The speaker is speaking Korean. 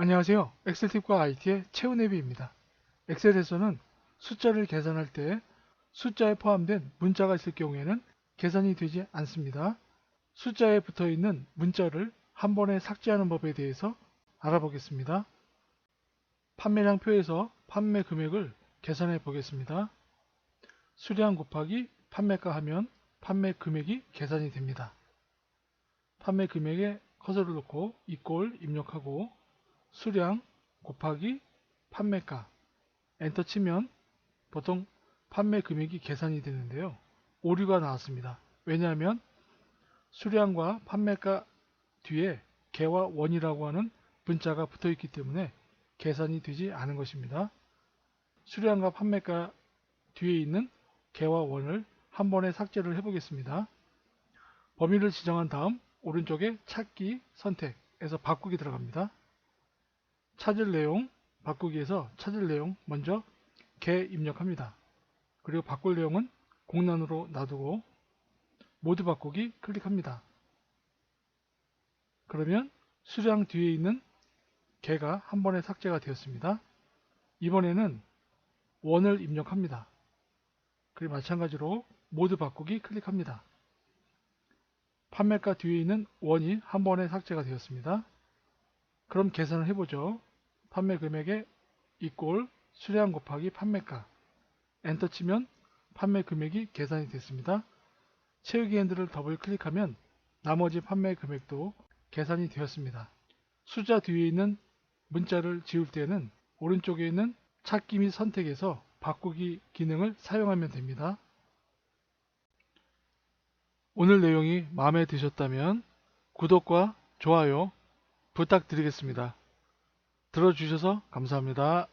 안녕하세요. 엑셀팁과 IT의 최은혜비입니다. 엑셀에서는 숫자를 계산할 때 숫자에 포함된 문자가 있을 경우에는 계산이 되지 않습니다. 숫자에 붙어 있는 문자를 한 번에 삭제하는 법에 대해서 알아보겠습니다. 판매량 표에서 판매 금액을 계산해 보겠습니다. 수량 곱하기 판매가 하면 판매 금액이 계산이 됩니다. 판매 금액에 커서를 놓고 이꼴 입력하고 수량 곱하기 판매가 엔터 치면 보통 판매 금액이 계산이 되는데요. 오류가 나왔습니다. 왜냐하면 수량과 판매가 뒤에 개와 원이라고 하는 문자가 붙어 있기 때문에 계산이 되지 않은 것입니다. 수량과 판매가 뒤에 있는 개와 원을 한 번에 삭제를 해보겠습니다. 범위를 지정한 다음 오른쪽에 찾기 선택에서 바꾸기 들어갑니다. 찾을 내용 바꾸기에서 찾을 내용 먼저 개 입력합니다. 그리고 바꿀 내용은 공란으로 놔두고 모두 바꾸기 클릭합니다. 그러면 수량 뒤에 있는 개가 한 번에 삭제가 되었습니다. 이번에는 원을 입력합니다. 그리고 마찬가지로 모두 바꾸기 클릭합니다. 판매가 뒤에 있는 원이 한 번에 삭제가 되었습니다. 그럼 계산을 해보죠. 판매 금액에 이꼴 수량 곱하기 판매가 엔터 치면 판매 금액이 계산이 됐습니다. 채우기 핸들을 더블 클릭하면 나머지 판매 금액도 계산이 되었습니다. 숫자 뒤에 있는 문자를 지울 때는 오른쪽에 있는 찾기 및 선택에서 바꾸기 기능을 사용하면 됩니다. 오늘 내용이 마음에 드셨다면 구독과 좋아요 부탁드리겠습니다. 들어주셔서 감사합니다.